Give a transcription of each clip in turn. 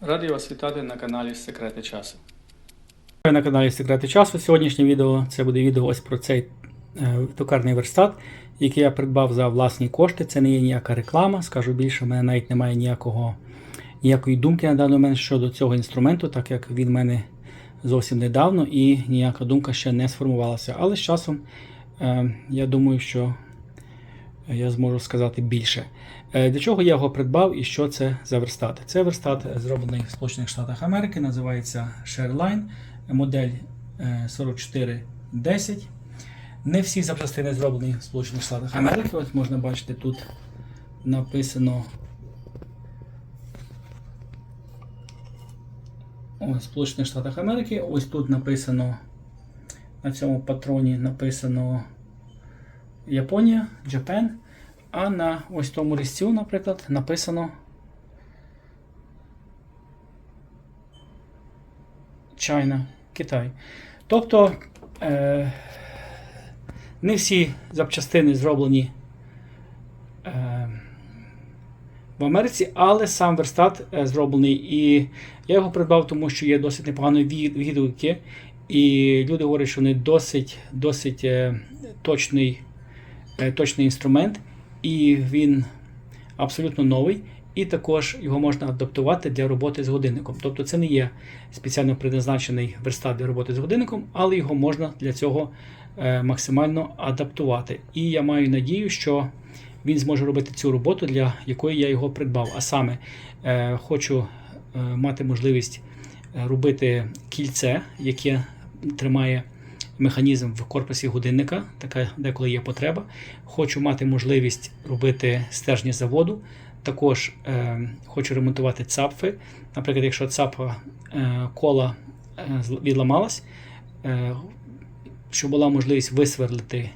Радий вас вітати на каналі Секрети часу. На каналі Секрети часу. Сьогоднішнє відео це буде відео ось про цей е, токарний верстат, який я придбав за власні кошти. Це не є ніяка реклама. Скажу більше, у мене навіть немає ніякого, ніякої думки на даний момент щодо цього інструменту, так як він в мене зовсім недавно і ніяка думка ще не сформувалася. Але з часом е, я думаю, що я зможу сказати більше. Е, Для чого я його придбав і що це за верстат? Це верстат е, зроблений в Сполучених Штатах Америки, називається Shareline, модель е, 4410. Не всі запчастини зроблені в Сполучених Штатах Америки. Ось можна бачити, тут написано в Сполучених Штатах Америки. Ось тут написано на цьому патроні написано Японія, Japan. А на ось тому різцю, наприклад, написано China, Китай. Тобто е, не всі запчастини зроблені е, в Америці, але сам верстат е, зроблений. І я його придбав, тому що є досить непогані ві- відгуки. І люди говорять, що вони досить, досить е, точний, точний інструмент, і він абсолютно новий. І також його можна адаптувати для роботи з годинником. Тобто це не є спеціально предназначений верстат для роботи з годинником, але його можна для цього е, максимально адаптувати. І я маю надію, що він зможе робити цю роботу, для якої я його придбав. А саме е, хочу е, мати можливість е, робити кільце, яке тримає механізм в корпусі годинника, така деколи є потреба. Хочу мати можливість робити стержні заводу. Також е, хочу ремонтувати цапфи. Наприклад, якщо цапа е, кола е, відламалась, е, щоб була можливість висверлити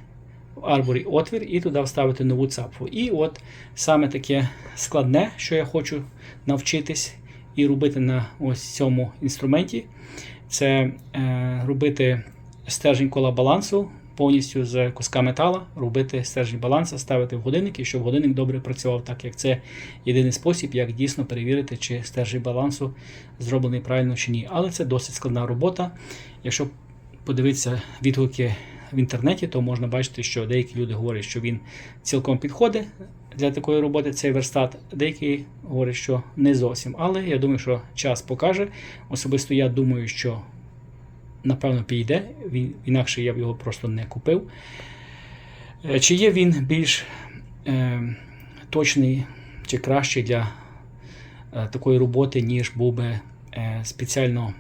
в арборі отвір і туди вставити нову цапфу. І от саме таке складне, що я хочу навчитись і робити на ось цьому інструменті, це е, робити стержень кола балансу повністю з куска метала, робити стержень балансу, ставити в годинник, і щоб годинник добре працював, так як це єдиний спосіб, як дійсно перевірити, чи стержень балансу зроблений правильно чи ні. Але це досить складна робота. Якщо подивитися відгуки в інтернеті, то можна бачити, що деякі люди говорять, що він цілком підходить для такої роботи, цей верстат. Деякі говорять, що не зовсім. Але я думаю, що час покаже. Особисто я думаю, що напевно підійде, він, інакше я б його просто не купив. Е, Чи є він більш е, точний чи кращий для е, такої роботи, ніж був би е, спеціально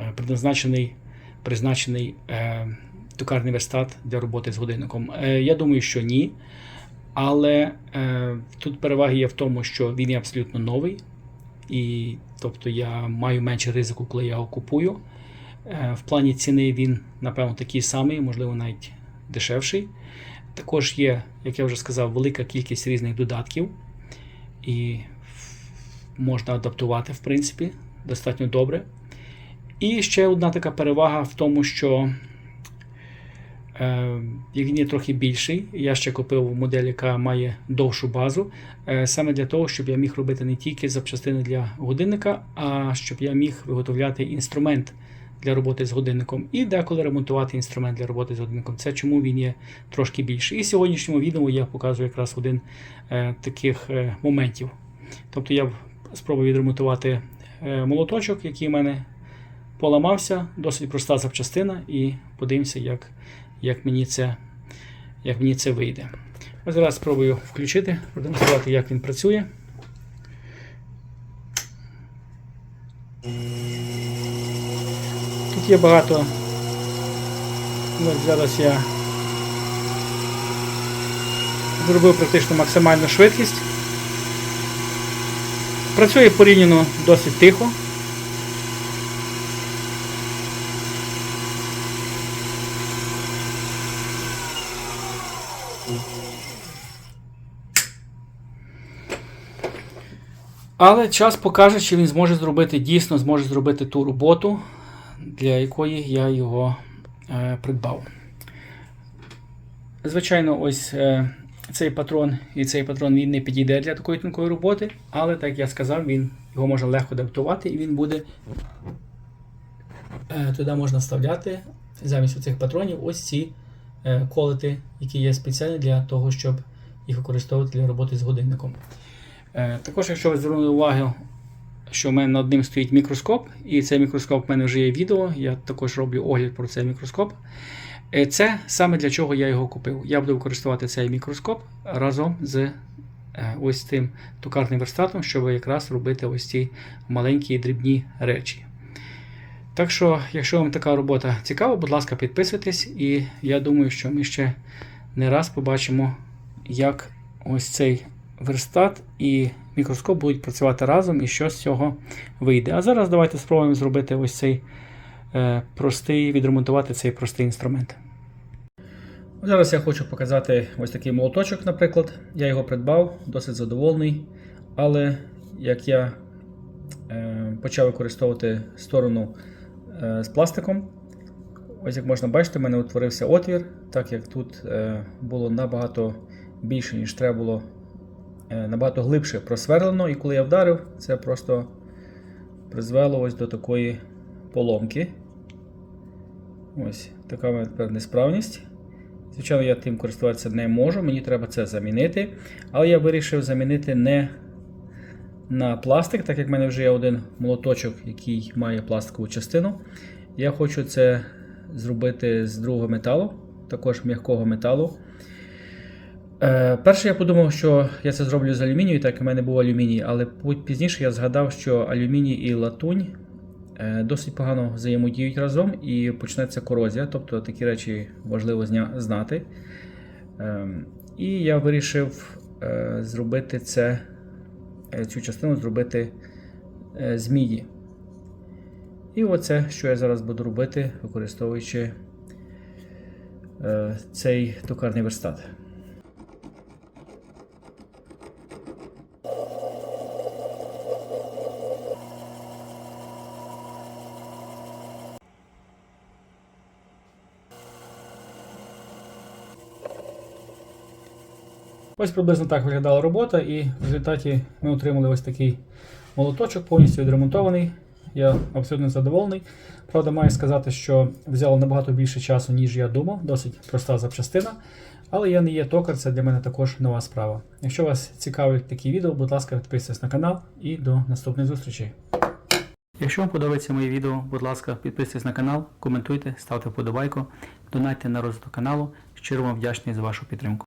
е, предназначений, призначений е, токарний верстат для роботи з годинником? Е, я думаю, що ні. Але е, тут переваги є в тому, що він є абсолютно новий, і тобто я маю менше ризику, коли я його купую. Е, В плані ціни він, напевно, такий самий, можливо, навіть дешевший. Також є, як я вже сказав, велика кількість різних додатків, і можна адаптувати, в принципі, достатньо добре. І ще одна така перевага в тому, що е, він є трохи більший, я ще купив модель, яка має довшу базу, е, саме для того, щоб я міг робити не тільки запчастини для годинника, а щоб я міг виготовляти інструмент для роботи з годинником і деколи ремонтувати інструмент для роботи з годинником. Це чому він є трошки більший. І в сьогоднішньому відео я показую якраз один е, таких е, моментів. Тобто я спробую відремонтувати е, молоточок, який в мене поламався, досить проста запчастина, і подивимося, як, як, мені, це, як мені це вийде. Ось зараз спробую включити, продемонструвати, як він працює. Є багато. Ну, зараз я зробив практично максимальну швидкість. Працює порівняно досить тихо. Але час покаже, чи він зможе зробити дійсно зможе зробити ту роботу, для якої я його е, придбав. Звичайно, ось е, цей патрон і цей патрон він не підійде для такої тонкої роботи, але так як я сказав, він його можна легко адаптувати і він буде. Е, туди можна вставляти замість цих патронів ось ці е, колити, які є спеціальні для того, щоб їх використовувати для роботи з годинником. Е, також, якщо ви звернули увагу, що в мене над ним стоїть мікроскоп, і цей мікроскоп в мене вже є відео, я також роблю огляд про цей мікроскоп. Е, Це саме для чого я його купив. Я буду використовувати цей мікроскоп разом з е, ось цим токарним верстатом, щоб якраз робити ось ці маленькі дрібні речі. Так що, якщо вам така робота цікава, будь ласка, підписуйтесь, і я думаю, що ми ще не раз побачимо, як ось цей верстат і мікроскоп будуть працювати разом і що з цього вийде. А зараз давайте спробуємо зробити ось цей е, простий, відремонтувати цей простий інструмент. Зараз я хочу показати ось такий молоточок, наприклад. Я його придбав, досить задоволений. Але як я е, почав використовувати сторону е, з пластиком, ось як можна бачити, в мене утворився отвір, так як тут було набагато більше, ніж треба було, набагато глибше просверлено. І коли я вдарив, це просто призвело ось до такої поломки. Ось така тепер несправність. Звичайно, я тим користуватися не можу, мені треба це замінити. Але я вирішив замінити не на пластик, так як в мене вже є один молоточок, який має пластикову частину. Я хочу це зробити з другого металу, також м'якого металу. Е, перше я подумав, що я це зроблю з алюмінію, так як в мене був алюміній, але пізніше я згадав, що алюміній і латунь е, досить погано взаємодіють разом і почнеться корозія, тобто такі речі важливо знати. Ем, І я вирішив е, зробити це, цю частину зробити з міді. І оце, що я зараз буду робити, використовуючи е, цей токарний верстат. Ось приблизно так виглядала робота, і в результаті ми отримали ось такий молоточок, повністю відремонтований. Я абсолютно задоволений. Правда, маю сказати, що взяло набагато більше часу, ніж я думав, досить проста запчастина. Але я не є токар, це для мене також нова справа. Якщо вас цікавить такі відео, будь ласка, підписуйтесь на канал і до наступних зустрічей. Якщо вам подобається моє відео, будь ласка, підписуйтесь на канал, коментуйте, ставте вподобайку, донайте на розвиток каналу. Щиро вам вдячний за вашу підтримку.